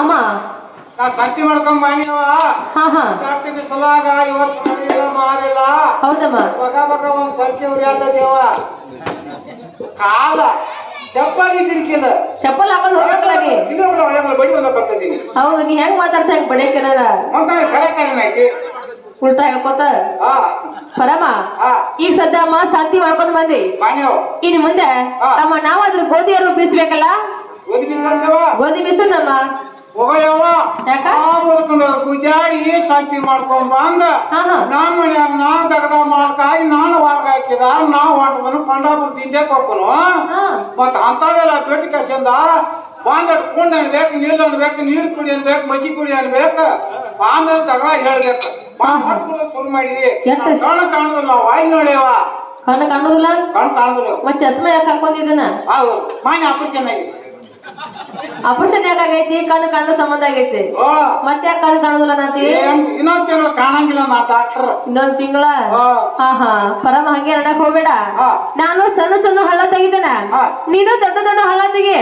ಅಮ್ಮ. ಮಾಡ್ಕೊಂಡ್ ಡಾಕ್ಟರ್ ಈ ವರ್ಷ ಮಾಡಿಲ್ಲ ಮಾರಿಲ್ಲ ಹೌದಮ್ಮ. ಬಗ ಬಗ ಒಂದ್ ಸರ್ತಿ ಉರಿಯಾದ ದೇವ. ಕಾಲ. ಚಪ್ಪಲಿ ತಿರ್ಕಿಲ್ಲ. ಚಪ್ಪಲ್ ಹಾಕೊಂಡು ನೀ? ಬಡಿ ಬಂದ ಬರ್ತದೀನಿ ಹೌದು ನೀ ಹೆಂಗ್ ಮಾತಾಡ್ತಾ ಹೆಂಗ್ ಕರೆಕ್ಟ್ ಏನೈತಿ ಉಲ್ಟಾ ಹೇಳ್ಕೊತ? ಪರಮ ಈಗ ಸದ್ಯ ಅಮ್ಮ ಶಾಂತಿ ಮಾಡ್ಕೊಂಡು ಬಂದಿ? ಇನ್ ಮುಂದೆ ಅಮ್ಮ ಅಮ್ಮ ನಾವಾದ್ರೂ ಗೋಧಿಯರು ಬೀಸ್ಬೇಕಲ್ಲ? ಓದಿ ಬಿಸ್ಕೊಂಡವ ಗೋಧಿ ಬೀಸೋಣಮ್ಮ ಹೋಗಯ್ಯವ ಗುದ್ದಾಡಿ ಶಾಂತಿ ಮಾಡ್ಕೊಂಡ್ ಬಂದ. ನಮ್ಮ ಮನ್ಯಾಗ ನಾ ದಗದ ಮಾಡ್ಕಾಯಿ ನಾನು ವಾರ್ಗ ಹಾಕಿದ ನಾವು ಹೊಂಟದನು ಪಂಡಾಪುರ ತಿಂದೆ ಕೊಕ್ಕನು ಮತ್ತ ಅಂತದೆಲ್ಲ ಪೇಟಿ ಕಸಿಂದ ಬಾಂಡ್ ಕುಂಡ್ ಅನ್ಬೇಕು ನೀರು ಅನ್ಬೇಕು ನೀರು ಕುಡಿ ಅನ್ಬೇಕು ಮಸಿ ಕುಡಿ ಅನ್ಬೇಕು ಆಮೇಲೆ ತಗ ಹೇಳ್ಬೇಕು. ಶುರು ಮಾಡಿದಿ. ಎಷ್ಟ್ ಕಾಣದ ನಾವು ಕಾಣುದಿಲ್ಲ ವಾಯ್ ನೋಡ್ಯವ. ಕಣ್ಣು ಕಾಣುದಿಲ್ಲ? ಕಣ್ಣು ಕಾಣುದಿಲ್ಲ. ಮತ್ ಚಸ್ಮಾ ಯಾಕೆ ಹಾಕೊಂಡಿದ್ದನ ಮಾನ್ಯ ಆಪರೇಷನ್ ಆಗಿದೆ. ಅಪಸನ್ ಯಾಕಾಗೈತಿ ಕಣ್ಣು ಕಾಣೋ ಸಂಬಂಧ ಆಗೈತಿ. ಮತ್ತೆ ಯಾಕೆ ಕಣ್ಣು ಕಾಣುದಿಲ್ಲ ನಾತಿ? ಇನ್ನೊಂದ್ ತಿಂಗಳು ಕಾಣಂಗಿಲ್ಲ ನಾ ಡಾಕ್ಟರ್ ಇನ್ನೊಂದ್ ತಿಂಗಳ? ಹಾ ಹಾ. ಪರಮ ಹಂಗೆ ನಡಕ್ ಹೋಗ್ಬೇಡ. ನಾನು ಸಣ್ಣ ಸಣ್ಣ ಹಳ್ಳ ತೆಗಿತೇನ. ನೀನು ದೊಡ್ಡ ದೊಡ್ಡ ಹಳ್ಳ ತೆಗಿ.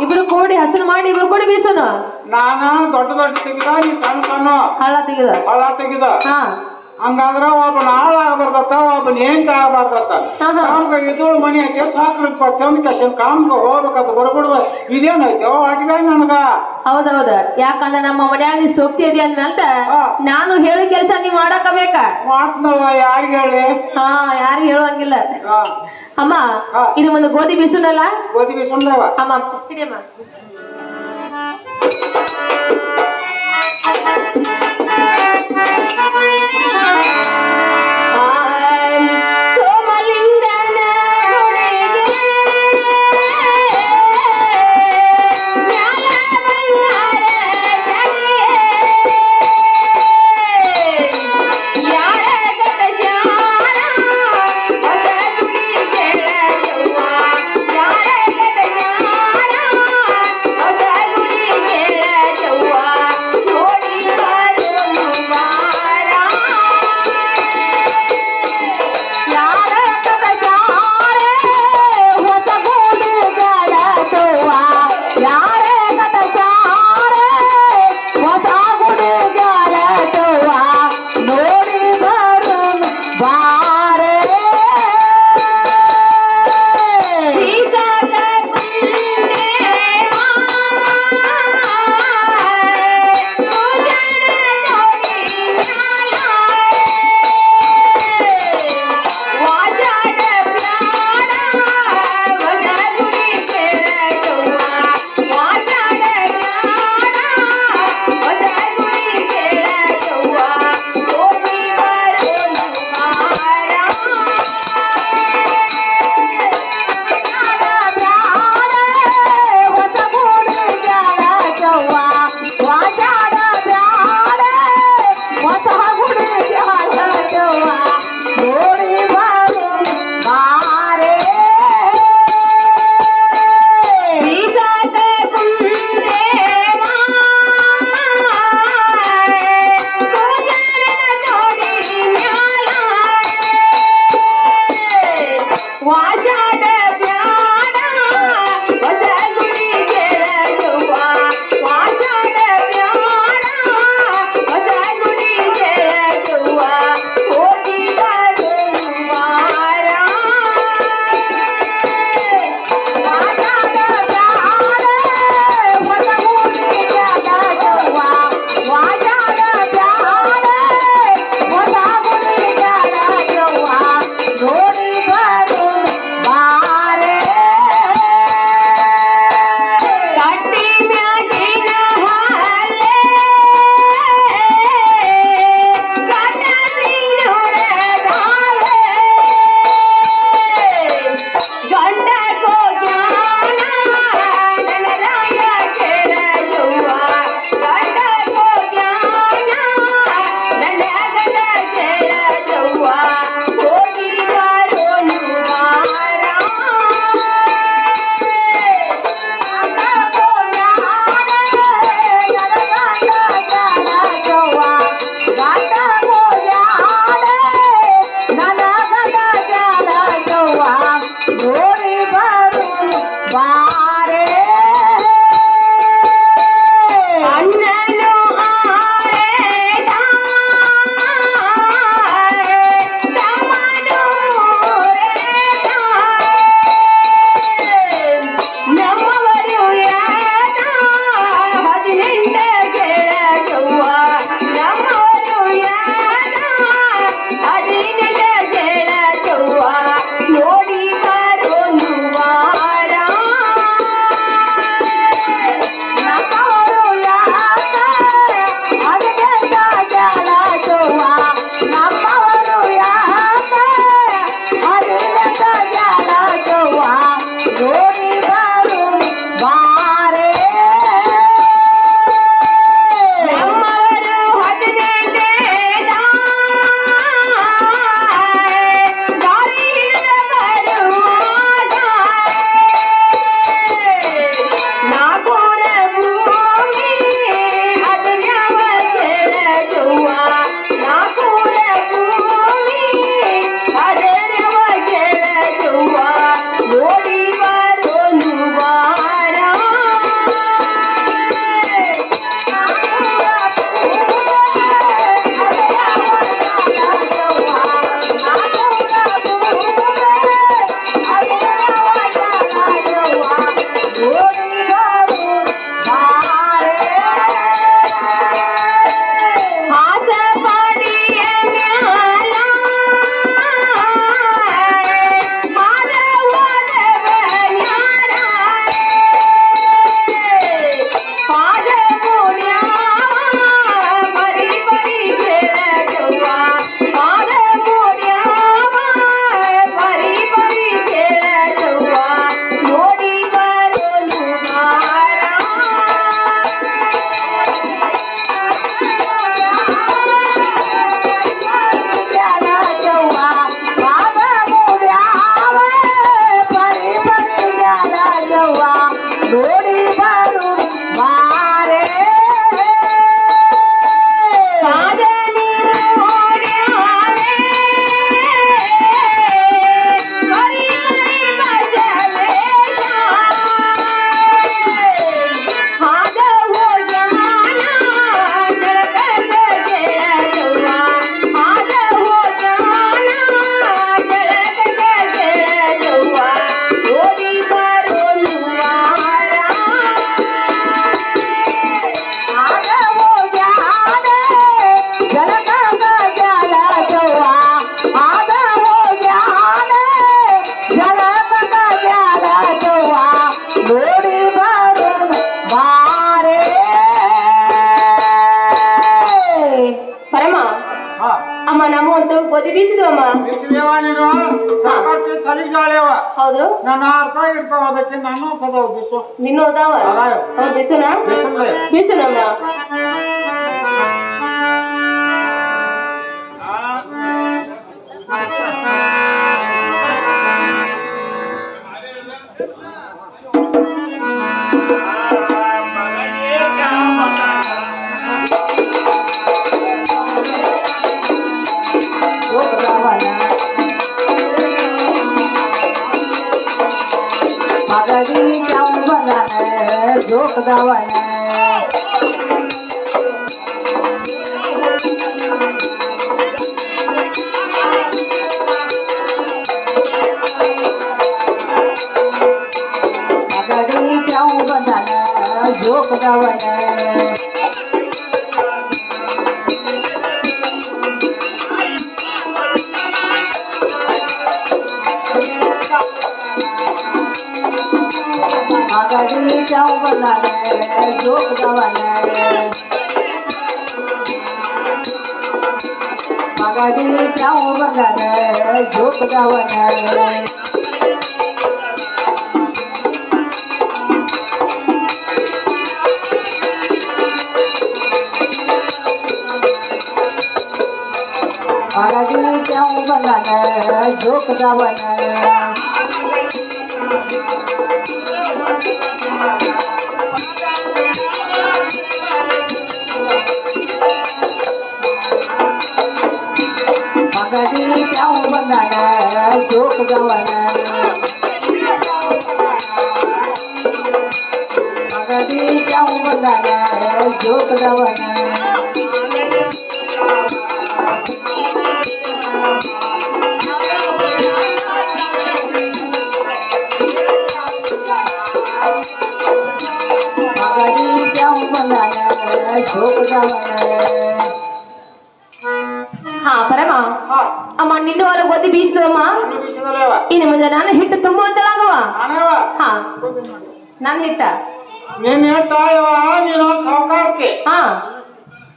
ಇಬ್ರು ಕೂಡಿ ಹಸಿರು ಮಾಡಿ ಇಬ್ರು ಕೂಡಿ ಬೀಸನು. ನಾನು ದೊಡ್ಡ ದೊಡ್ಡ ತೆಗಿದ ನೀ ಸಣ್ಣ ಸಣ್ಣ ಹಳ್ಳ ತೆಗಿದ. ಹಳ್ಳ ತೆಗಿದ. ಹಾ. ಹಂಗಂದ್ರ ಒಬ್ಬನ ಹಾಳಾಗಬಾರ್ದತ್ತ ಒಬ್ಬನ ಏನ್ ಆಗಬಾರ್ದತ್ತ. ಕಾಮ್ಗ ಇದ್ದೋಳು ಮನಿ ಐತೆ ಸಾಕ್ರ ಪ್ರತಿಯೊಂದು ಕಷ್ಟ ಕಾಮ್ಗ ಹೋಗ್ಬೇಕಂತ ಬರ್ಬಿಡ್ದ. ಇದೇನೈತೆ ಅಟ್ಬ್ಯಾಗ ನನಗ. ಹೌದೌದ. ಯಾಕಂದ್ರ ನಮ್ಮ ಮನ್ಯಾಗ ನೀ ಸೋಕ್ತಿ ಇದೆ ಅಂದ್ಮೇಲೆ. ನಾನು ಹೇಳಿ ಕೆಲಸ ನೀ ಮಾಡಕ ಬೇಕ ಮಾಡ್ತನಲ್ವ ಯಾರಿಗೆ ಹೇಳಿ? ಹಾ ಯಾರಿಗ ಹೇಳುವಂಗಿಲ್ಲ. ಅಮ್ಮ ಇದು ಒಂದು ಗೋಧಿ ಬಿಸುನಲ್ಲ? ಗೋಧಿ ಬಿಸುನವ ಅಮ್ಮ ಹಿಡಿಯಮ್ಮ. Thank you. ಸಾಕಾರ್ತಿ ಸಲಿಗೆ ಜಾಳೆವ ಹೌದು. ನಾನು ಅರ್ಥ ರೂಪಾಯಿ ಇರ್ತಾವ ಅದಕ್ಕೆ ನಾನು ಸದವ ಬಿಸು ನಿನ್ನ ಅದಾವ? ಅದಾವ. ಹೌದು ಬಿಸುನಾ? ಬಿಸುಲೆ Леха, давай. લી ચાઉ બનાવે જોગ દવાને મગાડી ચાઉ બનાવે જોગ દવાને મગાડી ચાઉ બનાવે જોગ દવાને ಗೌರವನ ಮಗದಿ ಚೌಂಬಲನ ಜೋತದವನ ಹಾ ನಾನು ಹಿಟ್ಟ ನಿನ್ನ ಹೆಟ್ಟಾಯವ ನೀನು ಸಾವುಕಾರ್ತಿ ಹಾ.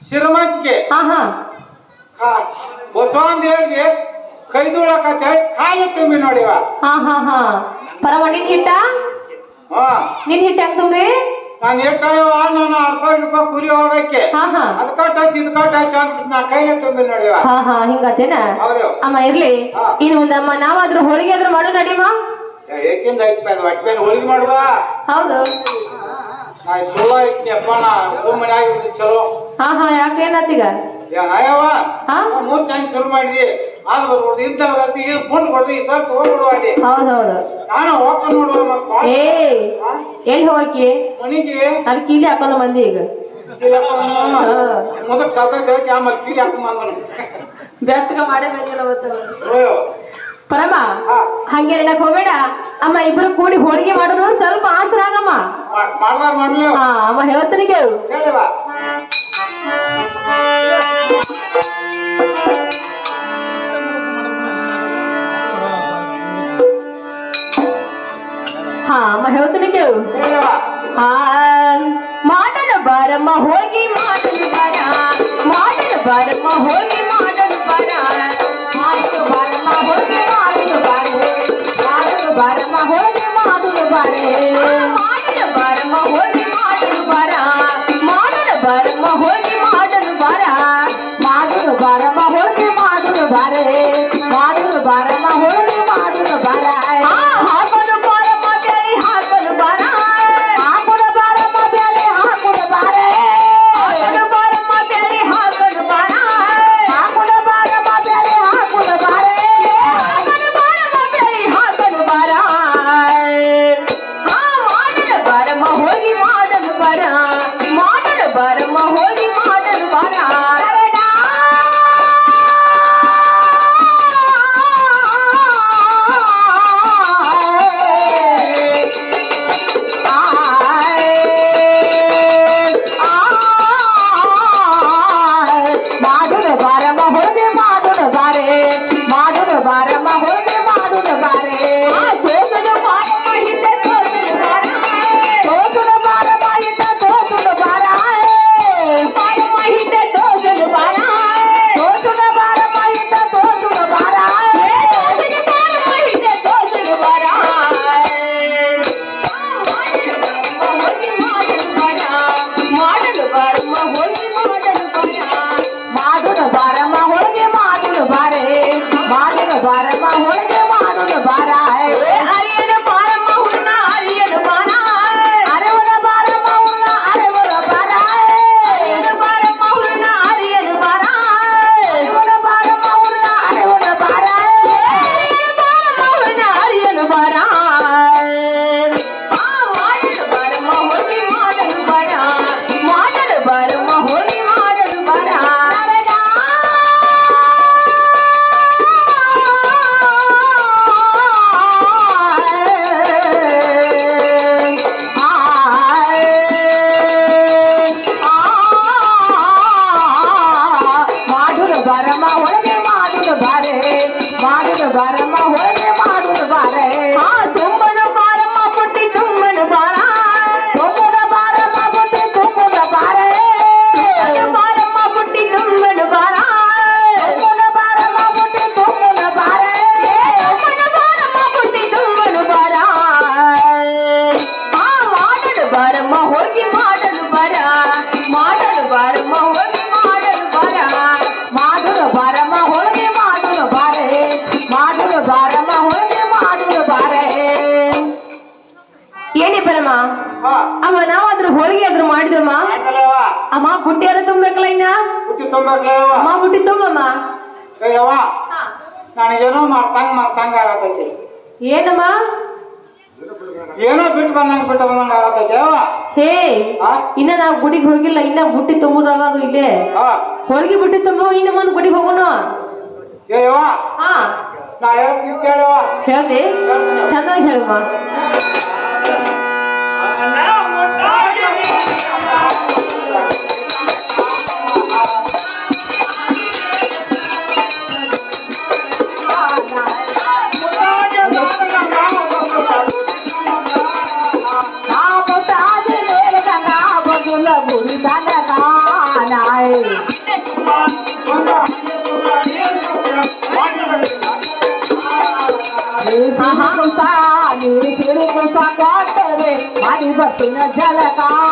ಶ್ರೀಮಂತಿಗೆ ಹಾ ಹಾ. ಬಸವನ್ ದೇವ್ರಿಗೆ ಕೈದುಳಕತ್ತೆ ಕಾಯಿ ತುಂಬಿ ನೋಡಿವ. ಹಾ ಹಾ ಹಾ. ಪರಮ ನಿನ್ ಹಿಟ್ಟ ಹಾ. ನಿನ್ ಹಿಟ್ಟ ಹೆಂಗ್ ತುಂಬಿ? ನಾನು ಹೆಟ್ಟಾಯವ ನಾನು ಅರ್ಧ ರೂಪಾಯಿ ಕುರಿ ಹೋದಕ್ಕೆ ಹಾ ಹಾ. ಅದ್ ಕಟ್ಟಾಯ್ತು ಇದು ಕಟ್ಟಾಯ್ತು ಅಂತ ನಾ ಕೈಲೇ ತುಂಬಿ ನೋಡಿವ. ಹಾ ಹಾ ಹಿಂಗತೇನ? ಹೌದು. ಅಮ್ಮ ಇರ್ಲಿ. ಇನ್ನು ಒಂದಮ್ಮ ಅಮ್ಮ ನಾವಾದ್ರೂ ಹೋಳಿಗೆ ಆದ್ರೂ ಮಾಡು ನಡಿಮ ಹೆಚ್ಚಿಂದ ಆಯ್ತು ಅದು ಒಟ್ಟು ಹೋಳಿಗೆ ಮಾಡುವ? ಹೌದು. ನಾ ಸುಳ್ಳ ಐತಿ ಅಪ್ಪ ನಾ ಚಲೋ. ಹಾ ಹಾ ಯಾಕೆ ಏನಾತೀಗ ಅಯ್ಯವ ಹಾ? ಮೂರ್ ಸಾಯಂ ಶುರು ಮಾಡಿದಿ. ಆದ್ ಬರ್ಬೋದು ಇದ್ದಾಗ ಈಗ ಕೊಂಡು ಕೊಡ್ದು ಈ ಸ್ವಲ್ಪ ಹೋಗ್ಬಿಡುವ ಅಲ್ಲಿ. ಹೌದೌದು. ನಾನು ಹೋಗ್ತ ನೋಡುವ ಮತ್ತೆ ಏ ಎಲ್ಲಿ ಹೋಗಕ್ಕೆ? ಮನಿಗೆ. ಅಲ್ಲಿ ಕೀಲಿ ಹಾಕೊಂಡು ಮಂದಿ ಈಗ. ಮೊದಕ್ ಸಾಕೈತೆ ಆಮೇಲೆ ಕೀಲಿ ಹಾಕೊಂಡ್ ಬಂದನು ಬೆಚ್ಚಗ ಮಾಡೇ ಬೇಕಿಲ್ಲ ಅಯ್ಯೋ. ಪರಮ ಹಾ. ಹಂಗೆ ಇಡಕ್ ಹೋಗ್ಬೇಡ. ಅಮ್ಮ ಇಬ್ರು ಕೂಡಿ ಹೋಳಿಗೆ ಮಾಡೋರು ಸ್ವಲ್ಪ ಆಸರಾಗಮ್ಮ ಹಾ ಅಮ್ಮ ಹೇಳ್ತೀನಿ ಕೇಳು. ಹಾ ಅಮ್ಮ ಹೇಳ್ತೀನಿ ಕೇಳು. ಆ ಮಾಡಲು ಬಾರಮ್ಮ ಹೋಗಿ ಮಾಡಲು ಬಾರ. ಮಾಡಲು ಬಾರಮ್ಮ ಹೋಗಿ ಮಾಡಲು ಬರ. ಬುಟ್ಟಿ ಯಾರ ತುಂಬೇಕಲ್ಲ ಇನ್ನ? ಹುಟ್ಟಿ ತುಂಬಕ್ಲೇ ಅಮ್ಮ ಬುಟ್ಟಿ ತುಂಬಮ್ಮ. ಏ ಯವ್ವ ಹಾ. ನನಗೇನೋ ಮರ್ತಂಗ ಮರ್ತಂಗ ಆಗತೈತಿ ಏನಮ್ಮ? ಏನೋ ಬಿಟ್ಟು ಬಂದಂಗ ಬಿಟ್ಟು ಬಂದಂಗ ಆಗತೈತಿ ಹೇ ಇನ್ನ ನಾವು ಗುಡಿಗೆ ಹೋಗಿಲ್ಲ ಇನ್ನ ಬುಟ್ಟಿ ತುಂಬುದ್ರಾಗದು ಇಲ್ಲೇ. ಹಾ ಹೊರಗೆ ಬುಟ್ಟಿ ತುಂಬ ಇನ್ನ ಮುಂದ್ ಗುಡಿಗೆ ಹೋಗೋಣ ಏ ಯವ್ವ ಹಾ. ನಾ ಹೇಳ್ತೀನಿ ಕೇಳವ್ವ ಹೇಳ್ತಿ? ಚೆನ್ನಾಗಿ ಹೇಳಮ್ಮ. ಮಾಡಿ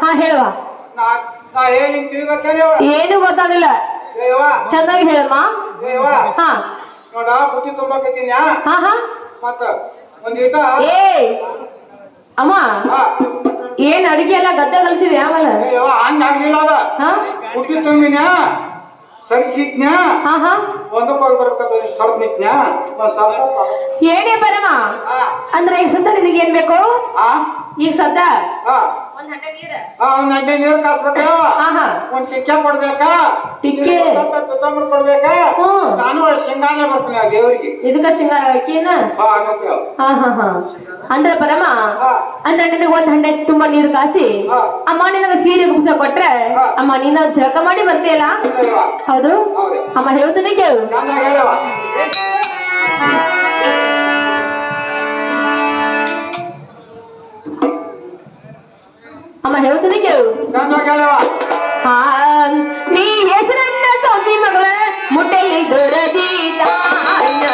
ಹಾ ಹೇಳುವ. ಏನ್ ಗೊತ್ತಾಗಿಲ್ಲ ಚೆನ್ನಾಗಿ ಹೇಳಮ್ಮ. ಹಾ. ನೋಡ ಬುಟ್ಟಿ ತುಂಬಾಕತ್ತೀನಿ ಹಾ ಹಾ. ಮತ್ತ ಒಂದಿಟ ಏ ಅಮ್ಮ ಏನ್ ಅಡಿಗೆ ಎಲ್ಲ ಗದ್ದೆ ಕಲ್ಸಿದೆ ಆಮೇಲೆ? ಹಂಗ ಆಗ್ಲಿಲ್ಲ ಅದ. ಬುಟ್ಟಿ ತುಂಬಿನ್ಯಾ ಸರಿಸಿಟ್ನ್ಯಾ ಹಾ ಹಾ. ಒಂದಕ್ಕೆ ಹೋಗಿ ಬರ್ಬೇಕಂತ ಒಂದ್ ಸ್ವಲ್ಪ ಏನೇ ಬರಮ್ಮ ಅಂದ್ರೆ ಈಗ ಸದ್ದ ನಿನಗೆ ಏನ್ ಬೇಕು ಈಗ ಸದ್ದ? ಹಾ. ಒಂದ್ ಹಂಡೆ ನೀರ. ಹಾ ಒಂದ್ ನೀರು ಟಿಕ್ಕೆ ಕೊಡ್ಬೇಕಾ? ಟಿಕ್ಕೆ? ನಾನು ಬರ್ತೀನಿ ಆ ದೇವ್ರಿಗೆ. ಇದಕ್ಕ ಶೃಂಗಾರ ಅಂದ್ರೆ ಪರಮ. ಅಂದ್ರೆ ನಿನಗೆ ಒಂದ್ ಹಂಡೆ ತುಂಬಾ ನೀರು ಕಾಸಿ. ಅಮ್ಮ ನಿನಗ ಸೀರೆ ಗುಬ್ಸ ಕೊಟ್ರೆ. ಅಮ್ಮ ನೀನ ಜಳಕ ಮಾಡಿ ಬರ್ತೀಯಲ್ಲ? ಹೌದು? ಅಮ್ಮ ಹೇಳ್ತಾನೆ ಕೇಳು. ಅಮ್ಮ ಹೇಳ್ತೀನಿ ಕೇಳು. ಹಾ ನೀ ಹೆಸರನ್ನ ಸೌತಿ ಮಗಳ ಮುಟ್ಟೆಯಲ್ಲಿ ದೊರದಿ ತಾಯ್ನ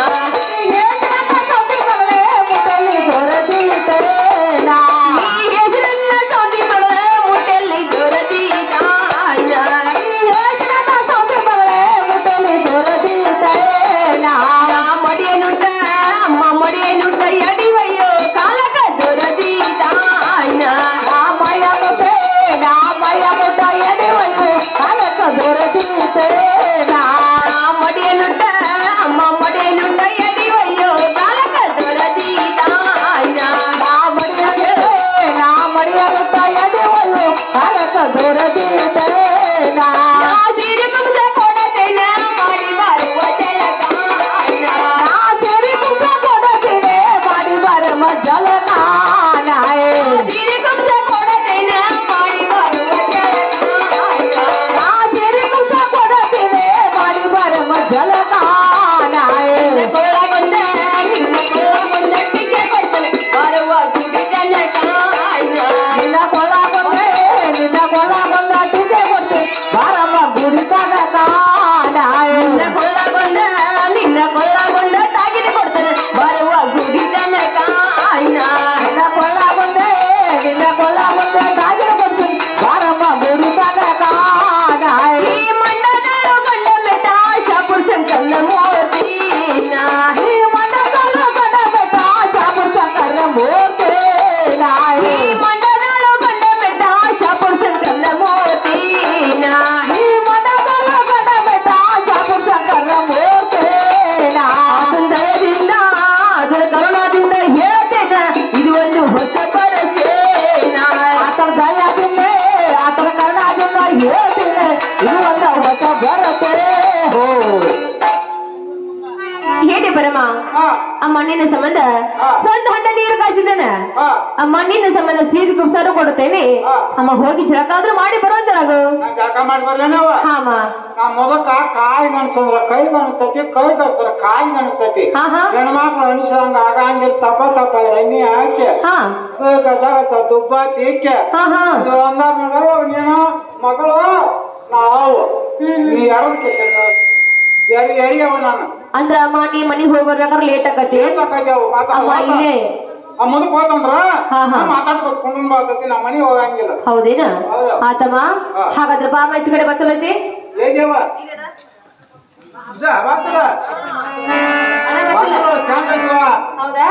ಮಣ್ಣಿನ ಸಂಬಂಧ? ಒಂದು ಹಣ್ಣ ಹಂಡ ನೀರು ಕಾಯಿಸಿದ್ದೇನ? ಆ. ಮಣ್ಣಿನ ಸಂಬಂಧ ಸೀರೆ ಕುಪ್ಸಾರು ಕೊಡುತ್ತೇನೆ. ಅಮ್ಮ ಹೋಗಿ ಜಳಕಾದ್ರೂ ಮಾಡಿ ಬರುವಂತರಾಗು ನಾ ಜಳಕ ಮಾಡಿ ಬರ್ಲೇನವ ಹಾ ಅಮ್ಮ. ನಾ ಮೊದಕ ಕೈ ಅನ್ಸಂದ್ರ ಕೈ ಅನಿಸ್ತೈತಿ ಕೈಗೆ ಅನ್ಸ್ತಾರ ಕಾಯಿಗೆ ಅನಿಸ್ತೈತಿ ಹಾ ಹಾ. ಹೆಣ್ಮಕ್ಳು ಅನಿಸಂಗ ಆಗಂಗಿಲ್ಲ ತಪ್ಪ ತಪ್ಪ ಎಣ್ಣೆ ಹಚ್ಚಿ ಹಾ. ಕಸಾಗತ್ತ ದುಬ್ಬ ತೀಕೆ ಹಾ ಹಾ. ಇದು ನೋಡ ನೀನು ಮಗಳು ನಾವು. ಹ್ಮ್ ನೀ ಯಾರು ಕಿಶನ್ ಯಾರಿ ಯಾರಿಯವ ನಾನು. ಅಂದ್ರ ಅಮ್ಮ ನೀ ಮನಿಗ್ ಹೋಗಿ ಬರ್ಬೇಕಾದ್ರೆ ಲೇಟ್ ಆಕತಿ ಅಮ್ಮ ಇಲ್ಲೇ. ಮುಂದಕ್ಕೆ ಹೋತಂದ್ರ ಕುಂಡ್ರು ಬರ್ತೈತಿ ನಮ್ಮ ಮನೆಗೆ ಹೋಗಂಗಿಲ್ಲ. ಹೌದೇನ? ಹೌದು. ಆತಮ್ಮ. ಹಾಗಾದ್ರೆ ಬಾ ಹೆಚ್ಚು ಕಡೆ ಬಚ್ಚಲೈತಿ? ಹೌದಾ?